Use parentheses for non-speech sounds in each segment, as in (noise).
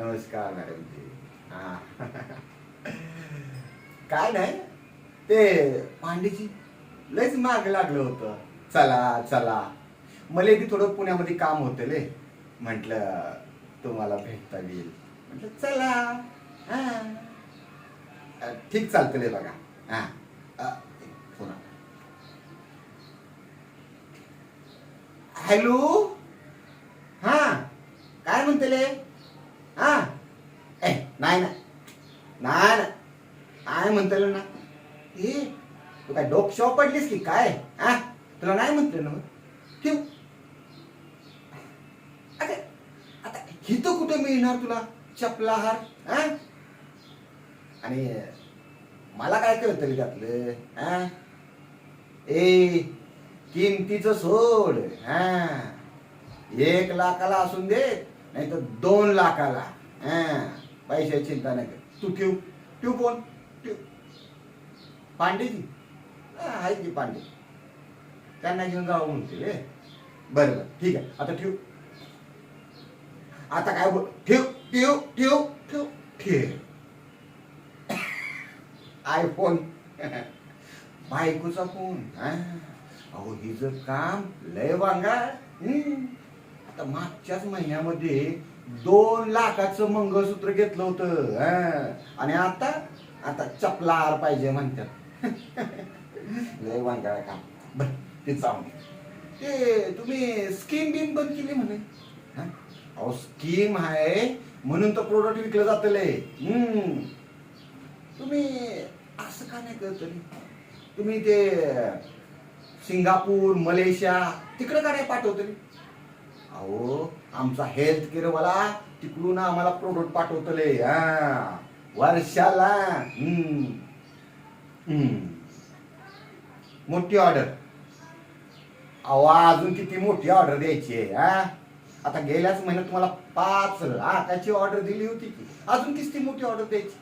नमस्कार मॅडमजी हा. काय नाही ते पांडेजी लयच माग लागलं होतं. चला चला. मला बी थोडं पुण्यामध्ये काम होतं ले म्हटलं तुम्हाला भेटता येईल. म्हटलं चला. हा. ठीक चालतंय बघा. हा. अ, हॅलो? हा. काय म्हणतेले नाही ना नाही ना काय ना ए तू काय डोकशाव पडलीस की काय? हा तुला नाही म्हणते ना मग? ठेव. अरे आता हिथं कुठे मिळणार तुला? चपला हार हा आणि मला काय कळतं तरी त्यातलं? हा ए किमतीचं सोड हा एक लाखाला असून दे नाही तर दोन लाखाला हा पैशाची चिंता नाही कर तू ठेव. ठेव कोण ठेव. पांडेजी. आहे की पांडे. त्यांना घेऊन जावं म्हणते रे. बरं बरं. ठीक आहे. आता ठेव. आता काय बोल ठेव ठेव ठेव ठेव. ठेव. (coughs) आयफोन (coughs) बायकोचा फोन अहो हिचं काम लय वांगा आता मागच्याच महिन्यामध्ये दोन लाखाचं मंगळसूत्र घेतलं होतं हा. आणि आता आता चपलार पाहिजे म्हणतात. (laughs) लय वांगा काम. बर ते जाऊन ते तुम्ही स्कीम बिम बंद केली म्हणे. अहो स्कीम आहे म्हणून तर प्रोडक्ट विकलं जातं लय. हम्म. तुम्ही असं का नाही करत तुम्ही ते सिंगापूर मलेशिया तिकडं का नाही पाठवत अहो आमचा हेल्थ केअर वाला तिकडून आम्हाला प्रोडक्ट पाठवतले हा वर्षाला. हम्म. मोठी ऑर्डर अहो अजून किती मोठी ऑर्डर द्यायची आहे हा? आता गेल्याच महिन्यात तुम्हाला पाच त्याची ऑर्डर दिली होती की. अजून किती मोठी ऑर्डर द्यायची.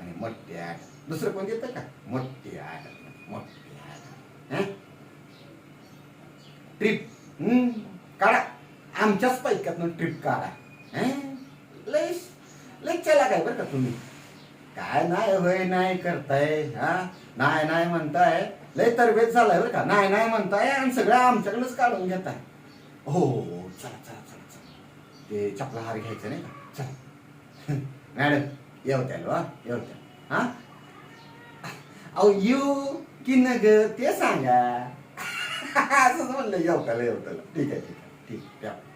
आणि मोठी ऑर्डर दुसरं कोण देतं का? मोठी ऑर्डर मोठी ॲड ट्रिप काढा. आमच्याच पैक्यातनं ट्रिप काढा. हं? लय लय चला काय बरं का तुम्ही. काय नाही होय नाही करताय हा? नाही नाही म्हणताय. लय तरबेज झालाय बरं का? नाही नाही म्हणताय आणि सगळं आमच्याकडेच काढून घेताय. हो, हो, हो चला चला चला चला. ते चपला हार घ्यायचं नाही का? चला. मॅडम येवत्याल वा येवत्याल हा अहो येऊ की न ग ते सांगा. (laughs) असंच म्हणलं येवताला येवताला ठीक आहे ठीक आहे. ठीक आहे